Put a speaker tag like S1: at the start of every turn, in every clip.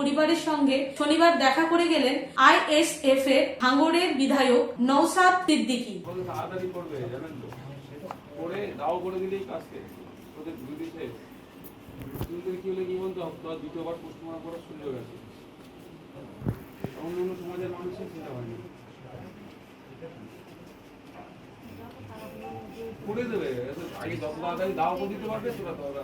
S1: পরিবারের সঙ্গে শনিবার দেখা করে গেলেন আইএসএফ এর ভাঙড়ের বিধায়ক নৌসাদ সিদ্দিকী।
S2: দ্বিতীয়বার অন্য সমাজের মানুষের চিন্তা করে দেবে। আগে যত তাড়াতাড়ি দাও দিতে পারবে, সেটা তো ওরা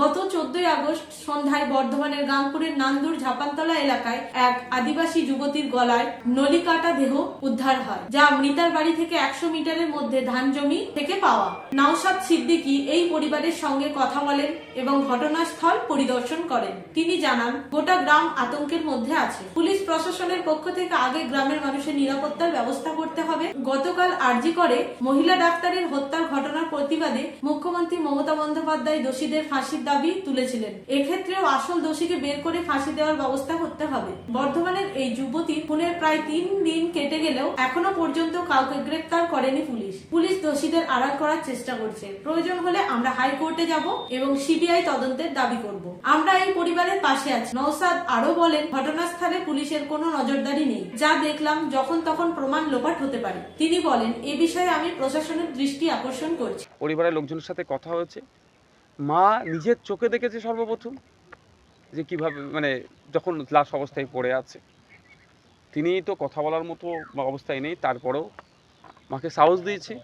S1: গত চোদ্দই আগস্ট সন্ধ্যায় বর্ধমানের গাংপুরের নান্দুর ঝাপানতলা এলাকায় এক আদিবাসী যুবতীর গলায় নলিকাটা দেহ উদ্ধার হয়, যা মৃতার বাড়ি থেকে একশো মিটারের মধ্যে ধান জমি থেকে পাওয়া। নাওসাদ সিদ্দিকী এই পরিবারের সঙ্গে কথা বলেন এবং ঘটনাস্থল পরিদর্শন করেন। তিনি জানান, গোটা গ্রাম আতঙ্কের মধ্যে আছে। পুলিশ প্রশাসনের পক্ষ থেকে আগে গ্রামের মানুষের নিরাপত্তার ব্যবস্থা করতে হবে। গতকাল আরজি করে মহিলা ডাক্তারের হত্যার ঘটনার প্রতিবাদে মুখ্যমন্ত্রী মমতা বন্দ্যোপাধ্যায় দোষীদের ফাঁসির দাবি তুলেছিলেন। এক্ষেত্রেও আসল দোষীকে বের করে ফাঁসি দেওয়ার ব্যবস্থা করতে হবে। বর্ধমানের এই যুবতী খুনের প্রায় তিন দিন কেটে গেলেও এখনও পর্যন্ত কাউকে গ্রেপ্তার করেনি পুলিশ। পুলিশ দোষীদের আড়াল করার চেষ্টা করছে। প্রয়োজন হলে আমরা হাইকোর্টে যাব এবং সিবিআই তদন্তের দাবি করব। আমরা এই পরিবারের পাশে আছি। নওসাদ আরও বলেন, ঘটনাস্থলে পুলিশের কোনো নজরদারি নেই। যা দেখলাম যখন তখন প্রমাণ লোপাট হতে পারে। তিনি বলেন, এ বিষয়ে আমি প্রশাসনের দৃষ্টি আকর্ষণ করছি।
S3: পরিবারের লোকজনের সাথে কথা হয়েছে। মা নিজের চোখে দেখেছে সর্বপ্রথম যে কীভাবে মানে যখন লাশ অবস্থায় পড়ে আছে। তিনি তো কথা বলার মতো অবস্থায় নেই, তারপরেও মাকে সাহস দিয়েছে।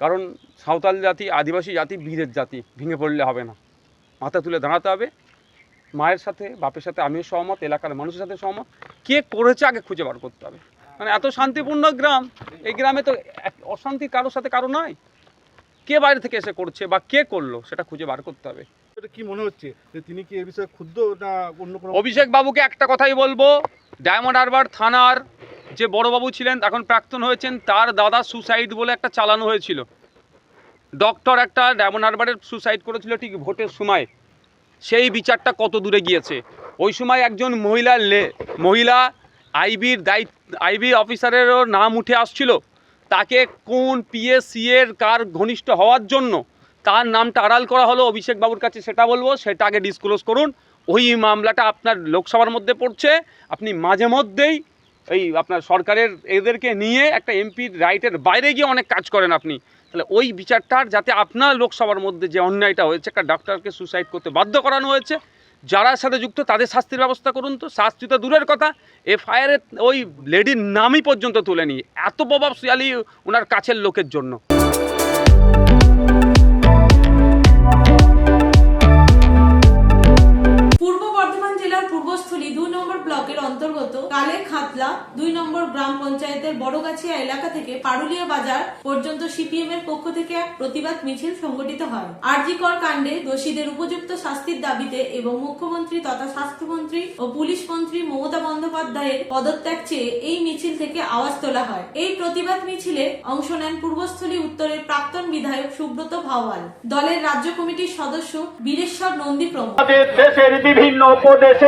S3: কারণ সাঁওতাল জাতি, আদিবাসী জাতি, বীরের জাতি, ভেঙে পড়লে হবে না। মাথা তুলে দাঁড়াতে হবে। মায়ের সাথে, বাপের সাথে আমিও সহমত, এলাকার মানুষের সাথে সহমত। কে করেছে আগে খুঁজে বার করতে হবে। মানে এত শান্তিপূর্ণ গ্রাম, এই গ্রামে তো অশান্তি কারোর সাথে কারও নাই কে বাইরে থেকে এসে করছে বা কে করল সেটা খুঁজে বার করতে হবে।
S4: এটা কি মনে হচ্ছে যে তিনি কি এ বিষয়ে ক্ষুব্ধ না অন্য কোনো
S3: অভিষেক বাবুকে একটা কথাই বলব ডায়মন্ড হারবার থানার যে বড়বাবু ছিলেন এখন প্রাক্তন হয়েছেন তার দাদা সুসাইড বলে একটা চালানো হয়েছিল। ডক্টর একটা ডায়মন্ড হারবারের সুসাইড করেছিল ঠিক ভোটের সময়। সেই বিচারটা কত দূরে গিয়েছে? ওই সময় একজন মহিলা লে মহিলা আইবির দায়িত্ব আইবি অফিসারেরও নাম উঠে আসছিল। তাকে কোন পিএসসি এর কার ঘনিষ্ঠ হওয়ার জন্য তার নামটা আড়াল করা হলো অভিষেক বাবুর কাছে সেটা বলব, সেটা আগে ডিসক্লোজ করুন। ওই মামলাটা আপনার লোকসভার মধ্যে পড়ছে, আপনি মাঝে মধ্যেই এই আপনার সরকারের এদেরকে নিয়ে একটা এমপির রাইটের বাইরে গিয়ে অনেক কাজ করেন আপনি। তাহলে ওই বিচারটার যাতে আপনার লোকসভার মধ্যে যে অন্যায়টা হয়েছে, একটা ডাক্তারকে সুসাইড করতে বাধ্য করানো হয়েছে যারা সাথে যুক্ত, তাদের শাস্তির ব্যবস্থা করুন তো। শাস্তি তো দূরের কথা। এফআইআর ওই লেডির নামই পর্যন্ত তুলেনি। এত প্রভাবশালী ওনার কাছের লোকের জন্য।
S1: জেলার পূর্বস্থলী দুই নম্বর ব্লকের অন্তর্গত কালে খাতলা দুই নম্বর গ্রাম পঞ্চায়েতের বড়গাছিয়া এলাকা থেকে পারুলিয়া বাজার পর্যন্ত সিপিএম এর পক্ষ থেকে এক প্রতিবাদ মিছিল সংগঠিত হয়। আরজিকর কাণ্ডে দোষীদের উপযুক্ত শাস্তির দাবিতে এবং মুখ্যমন্ত্রী তথা স্বাস্থ্যমন্ত্রী ও পুলিশ মন্ত্রী মমতা বন্দ্যোপাধ্যায়ের পদত্যাগ চেয়ে এই মিছিল থেকে আওয়াজ তোলা হয়। এই প্রতিবাদ মিছিলে অংশ নেন পূর্বস্থলী উত্তরের প্রাক্তন বিধায়ক সুব্রত ভাওয়াল। দলের রাজ্য কমিটির সদস্য বীরেশ্বর নন্দী প্রমুখ।
S5: দেশের বিভিন্ন প্রদেশে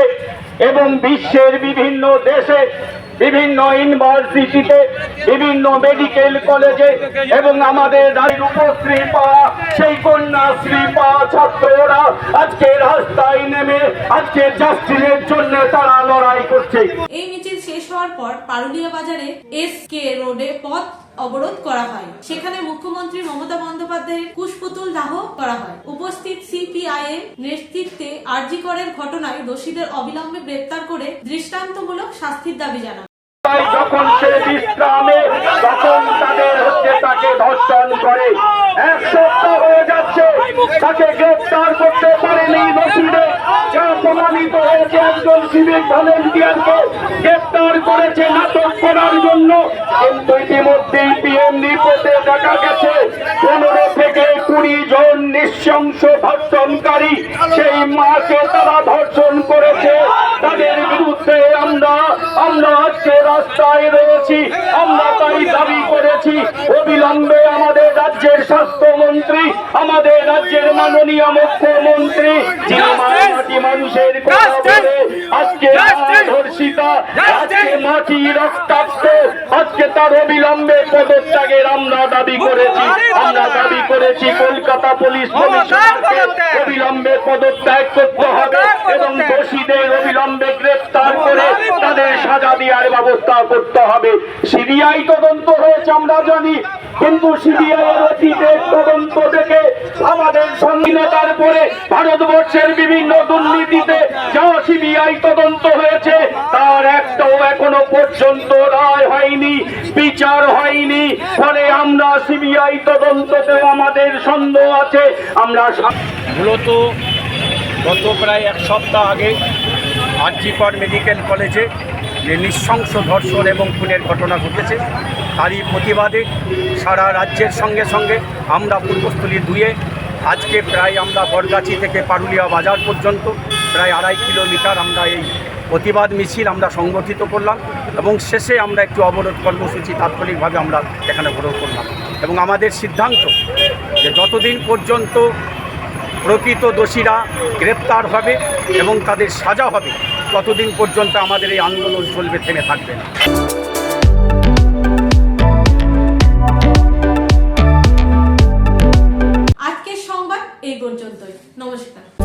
S5: এবং বিশ্বের বিভিন্ন দেশে বিভিন্ন ইউনিভার্সিটিতে বিভিন্ন মেডিকেল কলেজে এবং আমাদের উপশ্রী পাওয়া সেই কন্যাশ্রী পাওয়া ছাত্ররা আজকে রাস্তায় নেমে আজকে জাস্টিসের জন্য তারা লড়াই করছে।
S1: এই মিছিল শেষ হওয়ার পর পারুলিয়া বাজারে এস কে রোডে পথ অবরোধ করা হয়। সেখানে মুখ্যমন্ত্রী মমতা বন্দ্যোপাধ্যায়ের কুশপুতুল দাহ করা হয়। উপস্থিত সিপিআই এর নেতৃত্বে আরজিকরের ঘটনায় দোষীদের অবিলম্বে গ্রেপ্তার করে দৃষ্টান্তমূলক শাস্তির দাবি জানান।
S5: তাই যখন সে বিশ্রামে, তখন তাদের হচ্ছে তাকে ধর্ষণ করে। এক সপ্তাহ হয়ে যাচ্ছে, তাকে গ্রেপ্তার করতে পারেনি নসিবে যা প্রমাণিত হয়েছে একজন সিভিক ভলেন্টিয়ারকে গ্রেপ্তার করেছে নাটক করার জন্য। কিন্তু ইতিমধ্যেই পিএম রিপোর্টে দেখা গেছে, পনেরো থেকে কুড়ি জন নৃশংস ধর্ষণকারী, সেই মাকে তারা ধর্ষণ করেছে। তাদের বিরুদ্ধে আমরা আজকে রাস্তায় রয়েছি আমরা তাই দাবি করেছি অবিলম্বে আমাদের রাজ্যের স্বাস্থ্যমন্ত্রী আমাদের রাজ্যের মাননীয় মুখ্যমন্ত্রী যিনি মানুষের আজকে ধর্ষিতা আজকে মাটি রক্তাক্ত আজকে তার অবিলম্বে পদত্যাগের আমরা দাবি করেছি আমরা
S6: করেছি কলকাতা পুলিশ কমিশনারকে। অবিলম্বে পদত্যাগ করতে হবে এবং দোষীদের অবিলম্বে গ্রেফতার করে তাদের সাজা দেওয়ার ব্যবস্থা করতে হবে। সিবিআই তদন্ত হয়েছে আমরা জানি। কিন্তু সিবিআই এর অতীতের তদন্ত থেকে আমাদের সংবিধাতার পরে ভারতবর্ষের বিভিন্ন দুর্নীতিতে যা সিবিআই তদন্ত হয়েছে তার একটাও এখনও পর্যন্ত রায় হয়নি, বিচার হয়নি। ফলে আমরা সিবিআই তদন্ততে আমাদের সন্দেহ আছে। আমরা
S5: মূলত গত প্রায় এক সপ্তাহ আগে আরজিকর মেডিকেল কলেজে যে নৃশংস ধর্ষণ এবং খুনের ঘটনা ঘটেছে, তারই প্রতিবাদে সারা রাজ্যের সঙ্গে সঙ্গে আমরা পূর্বস্থলী দুয়ে আজকে প্রায় আমরা বরগাছি থেকে পারুলিয়া বাজার পর্যন্ত প্রায় আড়াই কিলোমিটার আমরা এই প্রতিবাদ মিছিল আমরা সংগঠিত করলাম এবং শেষে আমরা একটু অবরোধ কর্মসূচি তাৎক্ষণিকভাবে আমরা এখানে গ্রহণ করলাম। এবং আমাদের সিদ্ধান্ত যে যতদিন পর্যন্ত প্রকৃত দোষীরা গ্রেপ্তার হবে এবং তাদের সাজা হবে, ততদিন পর্যন্ত আমাদের এই আন্দোলন চলবে, থেমে থাকবে না।
S1: পর্যন্তই। নমস্কার।